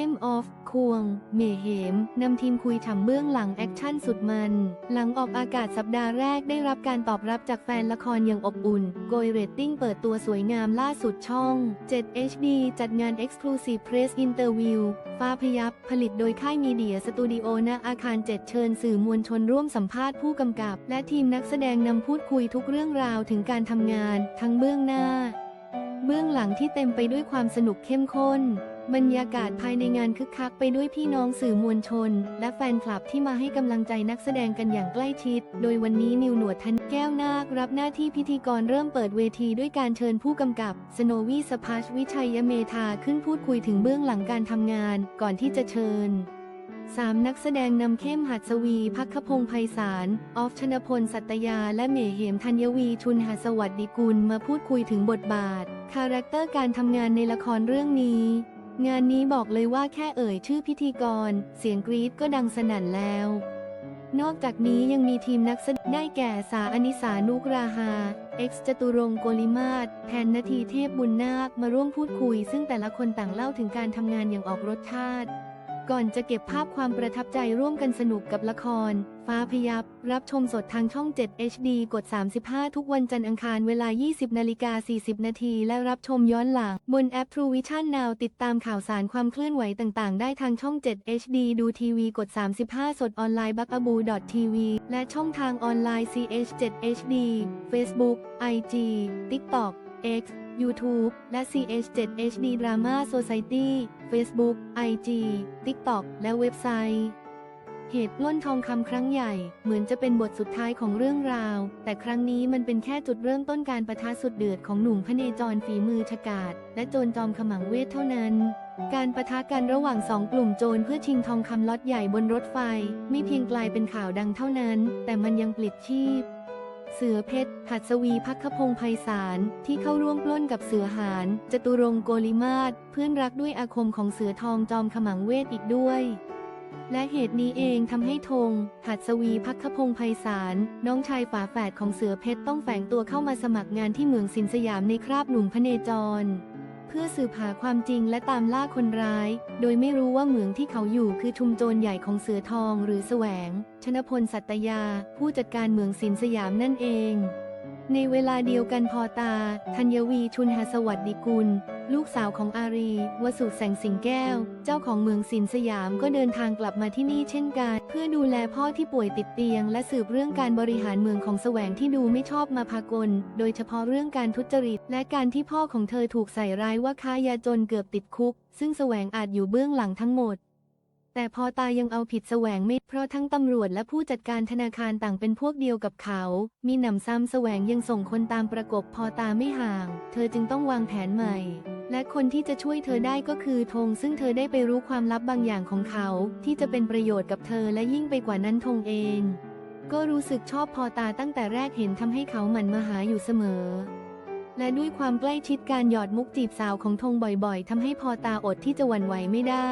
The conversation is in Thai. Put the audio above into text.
เข้มออฟ ควง เมเหม นำทีมคุยฉ่ำเบื้องหลังแอคชั่นสุดมัน หลังออกอากาศสัปดาห์แรกได้รับการตอบรับจากแฟนละครอย่างอบอุ่น โกยเรตติ้งเปิดตัวสวยงามล่าสุดช่อง 7 HD จัดงาน Exclusive Press Interview ฟ้าพยับ ผลิตโดยค่ายมีเดียสตูดิโอณอาคาร 7 เชิญสื่อมวลชนร่วมสัมภาษณ์ผู้กำกับ และทีมนักแสดงนำพูดคุยทุกเรื่องราวถึงการทำงาน ทั้งเบื้องหน้า เบื้องหลังที่เต็มไปด้วยความสนุกเข้มข้น บรรยากาศภายในงานคึกคักไปด้วยพี่น้องสื่อมวลชน และแฟนคลับที่มาให้กำลังใจนักแสดงกันอย่างใกล้ชิด โดยวันนี้นิวหนวดทันแก้วนาครับหน้าที่พิธีกรเริ่มเปิดเวทีด้วยการเชิญผู้กำกับ สโนวีสพัชวิชัยเมธาขึ้นพูดคุยถึงเบื้องหลังการทำงาน ก่อนที่จะเชิญ สามนักแสดงนำเข้มหัดสวี พักขพงศ์ไพศาล ออฟชนพล สัตยา และเมเหมธัญวีชุนหสวัสดิกุล มาพูดคุยถึงบทบาท คาแรคเตอร์การทำงานในละครเรื่องนี้ งานนี้บอกเลยว่าแค่เอ่ยชื่อพิธีกร เสียงกรี๊ดก็ดังสนั่นแล้ว นอกจากนี้ยังมีทีมนักแสดงได้แก่สาอนิสานุกราฮาเอ็กซ์จตุรงโกลิมาศแทนนาทีเทพบุญนาคมาร่วมพูดคุย ซึ่งแต่ละคนต่างเล่าถึงการทำงานอย่างออกรสชาติ ก่อนจะเก็บภาพความประทับใจร่วมกันสนุกกับละคร ฟ้าพยับ รับชมสดทางช่อง 7 HD กด 35 ทุกวันจันทร์อังคารเวลา 20นาฬิกา40 นาทีและรับชมย้อนหลัง บนแอป True Vision Now ติดตามข่าวสารความเคลื่อนไหวต่าง ๆ ได้ทางช่อง 7 HD ดูทีวีกด 35 สดออนไลน์บักอบู .tv และช่องทางออนไลน์ CH 7 HD Facebook IG TikTok X YouTube และ CH7 HD Drama Society Facebook IG TikTok และเว็บไซต์ เหตุล้นทองคำครั้งใหญ่ เหมือนจะเป็นบทสุดท้ายของเรื่องราว แต่ครั้งนี้มันเป็นแค่จุดเริ่มต้นการประทะสุดเดือดของหนุ่มพเนจรฝีมือฉกาจและโจรจอมขมังเวทเท่านั้นการประทะกันระหว่างสองกลุ่มโจรเพื่อชิงทองคำล็อตใหญ่บนรถไฟ ไม่เพียงกลายเป็นข่าวดังเท่านั้น แต่มันยังปลิดชีพ เสือเพชร หัดสวีพักขพงศ์ไพศาล ที่เข้าร่วมปล้นกับเสือหาน จตุรงโกลิมาศ เพื่อนรักด้วยอาคมของเสือทองจอมขมังเวทอีกด้วย และเหตุนี้เองทำให้ธง หัดสวีพักขพงศ์ไพศาล น้องชายฝาแฝดของเสือเพชรต้องแฝงตัวเข้ามาสมัครงานที่เมืองสินสยามในคราบหนุ่มพเนจร เพื่อสืบหาความจริงและตามล่าคนร้าย โดยไม่รู้ว่าเหมืองที่เขาอยู่คือชุมโจรใหญ่ของเสือทองหรือแสวง ชนพลสัตยา ผู้จัดการเหมืองสินสยามนั่นเอง ในเวลาเดียวกันพอตา ธัญวีชุนหสวัสดิกุล ลูกสาวของอารี วสุแสงสิงแก้ว เจ้าของเมืองสินสยามก็เดินทางกลับมาที่นี่เช่นกัน เพื่อดูแลพ่อที่ป่วยติดเตียง และสืบเรื่องการบริหารเมืองของแสวงที่ดูไม่ชอบมาพากล โดยเฉพาะเรื่องการทุจริต และการที่พ่อของเธอถูกใส่ร้ายว่าค้ายาจนเกือบติดคุก ซึ่งแสวงอาจอยู่เบื้องหลังทั้งหมดแต่พอตายังเอาผิดแสวงไม่เพราะทั้งตำรวจและผู้จัดการธนาคารต่างเป็นพวกเดียวกับเขา มีหนำซ้ำแสวงยังส่งคนตามประกบพอตาไม่ห่าง เธอจึงต้องวางแผนใหม่ และคนที่จะช่วยเธอได้ก็คือธงซึ่งเธอได้ไปรู้ความลับบางอย่างของเขา ที่จะเป็นประโยชน์กับเธอและยิ่งไปกว่านั้นธงเอง ก็รู้สึกชอบพอตาตั้งแต่แรกเห็นทำให้เขาหมั่นมาหาอยู่เสมอ และด้วยความใกล้ชิดการหยอดมุกจีบสาวของธงบ่อยๆทำให้พอตาอดที่จะหวั่นไหวไม่ได้